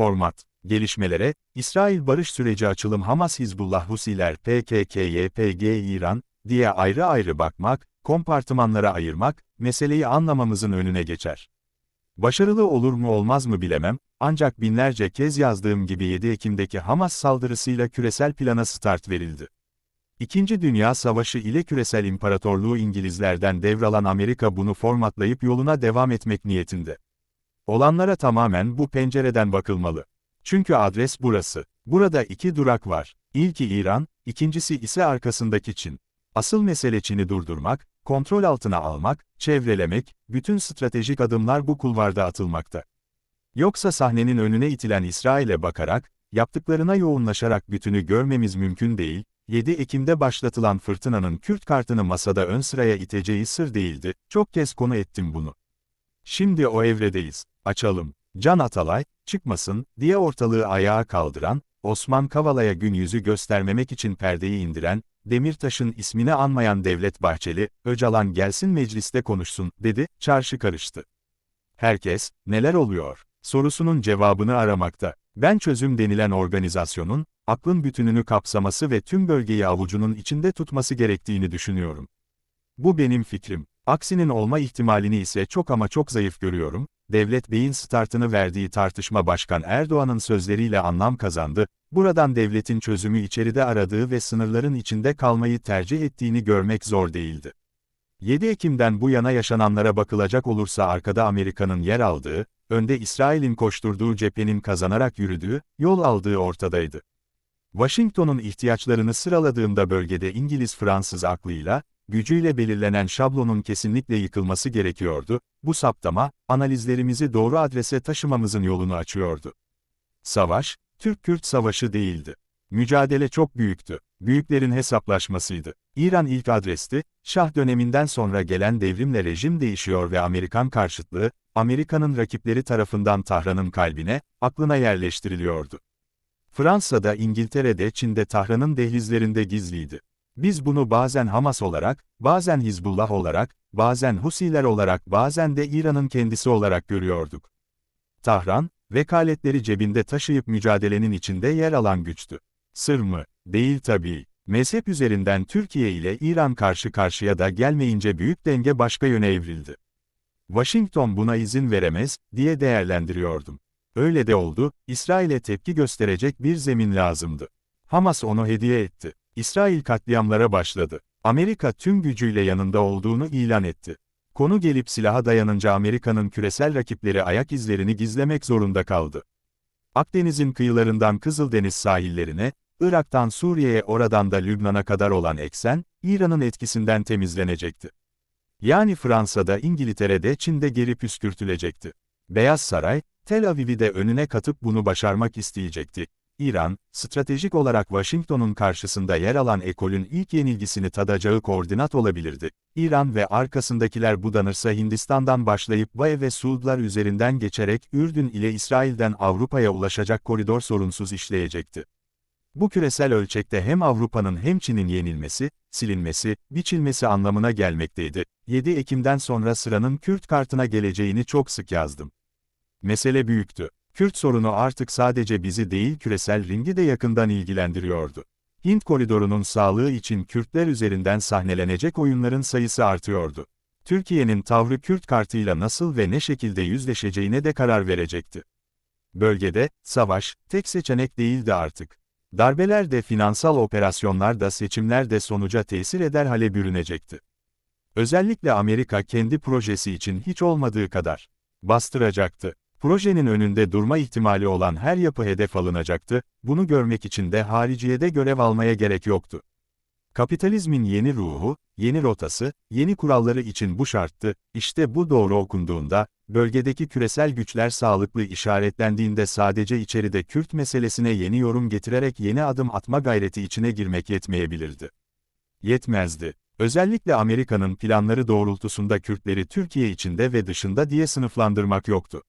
Format Gelişmelere, İsrail barış süreci açılım Hamas Hizbullah Husiler PKK YPG İran diye ayrı ayrı bakmak, kompartımanlara ayırmak, meseleyi anlamamızın önüne geçer. Başarılı olur mu olmaz mı bilemem, ancak binlerce kez yazdığım gibi 7 Ekim'deki Hamas saldırısıyla küresel plana start verildi. İkinci Dünya Savaşı ile küresel imparatorluğu İngilizlerden devralan Amerika bunu formatlayıp yoluna devam etmek niyetinde. Olanlara tamamen bu pencereden bakılmalı. Çünkü adres burası. Burada iki durak var. İlki İran, ikincisi ise arkasındaki Çin. Asıl mesele Çin'i durdurmak, kontrol altına almak, çevrelemek, bütün stratejik adımlar bu kulvarda atılmakta. Yoksa sahnenin önüne itilen İsrail'e bakarak, yaptıklarına yoğunlaşarak bütünü görmemiz mümkün değil, 7 Ekim'de başlatılan fırtınanın Kürt kartını masada ön sıraya iteceği sır değildi, çok kez konu ettim bunu. Şimdi o evredeyiz. Açalım. Can Atalay, çıkmasın, diye ortalığı ayağa kaldıran, Osman Kavala'ya gün yüzü göstermemek için perdeyi indiren, Demirtaş'ın ismini anmayan Devlet Bahçeli, Öcalan gelsin mecliste konuşsun, dedi, çarşı karıştı. Herkes, neler oluyor, sorusunun cevabını aramakta. Ben çözüm denilen organizasyonun, aklın bütününü kapsaması ve tüm bölgeyi avucunun içinde tutması gerektiğini düşünüyorum. Bu benim fikrim. Aksinin olma ihtimalini ise çok ama çok zayıf görüyorum, Devlet Bey'in startını verdiği tartışma Başkan Erdoğan'ın sözleriyle anlam kazandı, buradan devletin çözümü içeride aradığı ve sınırların içinde kalmayı tercih ettiğini görmek zor değildi. 7 Ekim'den bu yana yaşananlara bakılacak olursa arkada Amerika'nın yer aldığı, önde İsrail'in koşturduğu cephenin kazanarak yürüdüğü, yol aldığı ortadaydı. Washington'un ihtiyaçlarını sıraladığımda bölgede İngiliz-Fransız aklıyla, gücüyle belirlenen şablonun kesinlikle yıkılması gerekiyordu, bu saptama, analizlerimizi doğru adrese taşımamızın yolunu açıyordu. Savaş, Türk-Kürt savaşı değildi. Mücadele çok büyüktü. Büyüklerin hesaplaşmasıydı. İran ilk adresti, Şah döneminden sonra gelen devrimle rejim değişiyor ve Amerikan karşıtlığı, Amerika'nın rakipleri tarafından Tahran'ın kalbine, aklına yerleştiriliyordu. Fransa'da, İngiltere'de, Çin'de Tahran'ın dehlizlerinde gizliydi. Biz bunu bazen Hamas olarak, bazen Hizbullah olarak, bazen Husiler olarak bazen de İran'ın kendisi olarak görüyorduk. Tahran, vekaletleri cebinde taşıyıp mücadelenin içinde yer alan güçtü. Sır mı? Değil tabii. Mezhep üzerinden Türkiye ile İran karşı karşıya da gelmeyince büyük denge başka yöne evrildi. Washington buna izin veremez, diye değerlendiriyordum. Öyle de oldu, İsrail'e tepki gösterecek bir zemin lazımdı. Hamas onu hediye etti. İsrail katliamlara başladı. Amerika tüm gücüyle yanında olduğunu ilan etti. Konu gelip silaha dayanınca Amerika'nın küresel rakipleri ayak izlerini gizlemek zorunda kaldı. Akdeniz'in kıyılarından Kızıldeniz sahillerine, Irak'tan Suriye'ye oradan da Lübnan'a kadar olan eksen, İran'ın etkisinden temizlenecekti. Yani Fransa'da İngiltere'de Çin'de geri püskürtülecekti. Beyaz Saray, Tel Aviv'i de önüne katıp bunu başarmak isteyecekti. İran, stratejik olarak Washington'un karşısında yer alan ekolün ilk yenilgisini tadacağı koordinat olabilirdi. İran ve arkasındakiler budanırsa Hindistan'dan başlayıp Baye ve Suudlar üzerinden geçerek Ürdün ile İsrail'den Avrupa'ya ulaşacak koridor sorunsuz işleyecekti. Bu küresel ölçekte hem Avrupa'nın hem Çin'in yenilmesi, silinmesi, biçilmesi anlamına gelmekteydi. 7 Ekim'den sonra sıranın Kürt kartına geleceğini çok sık yazdım. Mesele büyüktü. Kürt sorunu artık sadece bizi değil küresel ringi de yakından ilgilendiriyordu. Hint koridorunun sağlığı için Kürtler üzerinden sahnelenecek oyunların sayısı artıyordu. Türkiye'nin tavrı Kürt kartıyla nasıl ve ne şekilde yüzleşeceğine de karar verecekti. Bölgede, savaş, tek seçenek değildi artık. Darbeler de finansal operasyonlar da seçimler de sonuca tesir eder hale bürünecekti. Özellikle Amerika kendi projesi için hiç olmadığı kadar bastıracaktı. Projenin önünde durma ihtimali olan her yapı hedef alınacaktı, bunu görmek için de hariciyede görev almaya gerek yoktu. Kapitalizmin yeni ruhu, yeni rotası, yeni kuralları için bu şarttı, işte bu doğru okunduğunda, bölgedeki küresel güçler sağlıklı işaretlendiğinde sadece içeride Kürt meselesine yeni yorum getirerek yeni adım atma gayreti içine girmek yetmeyebilirdi. Yetmezdi. Özellikle Amerika'nın planları doğrultusunda Kürtleri Türkiye içinde ve dışında diye sınıflandırmak yoktu.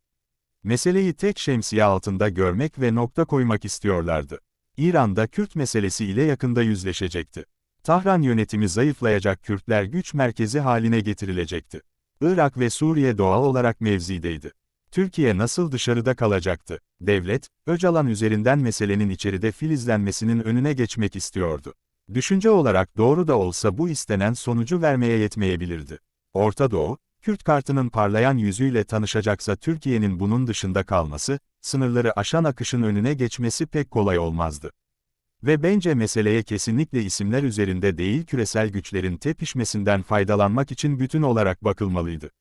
Meseleyi tek şemsiye altında görmek ve nokta koymak istiyorlardı. İran'da Kürt meselesi ile yakında yüzleşecekti. Tahran yönetimi zayıflayacak Kürtler güç merkezi haline getirilecekti. Irak ve Suriye doğal olarak mevzideydi. Türkiye nasıl dışarıda kalacaktı? Devlet, Öcalan üzerinden meselenin içeride filizlenmesinin önüne geçmek istiyordu. Düşünce olarak doğru da olsa bu istenen sonucu vermeye yetmeyebilirdi. Orta Doğu, Kürt kartının parlayan yüzüyle tanışacaksa Türkiye'nin bunun dışında kalması, sınırları aşan akışın önüne geçmesi pek kolay olmazdı. Ve bence meseleye kesinlikle isimler üzerinde değil küresel güçlerin tepişmesinden faydalanmak için bütün olarak bakılmalıydı.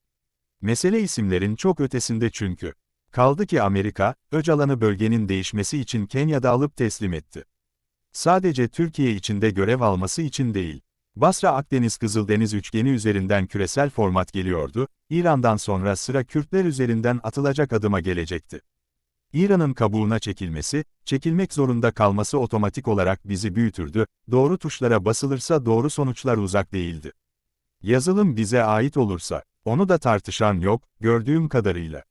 Mesele isimlerin çok ötesinde çünkü. Kaldı ki Amerika, Öcalan'ı bölgenin değişmesi için Kenya'da alıp teslim etti. Sadece Türkiye içinde görev alması için değil. Basra Akdeniz Kızıldeniz üçgeni üzerinden küresel format geliyordu, İran'dan sonra sıra Kürtler üzerinden atılacak adıma gelecekti. İran'ın kabuğuna çekilmesi, çekilmek zorunda kalması otomatik olarak bizi büyütürdü, doğru tuşlara basılırsa doğru sonuçlar uzak değildi. Yazılım bize ait olursa, onu da tartışan yok, gördüğüm kadarıyla.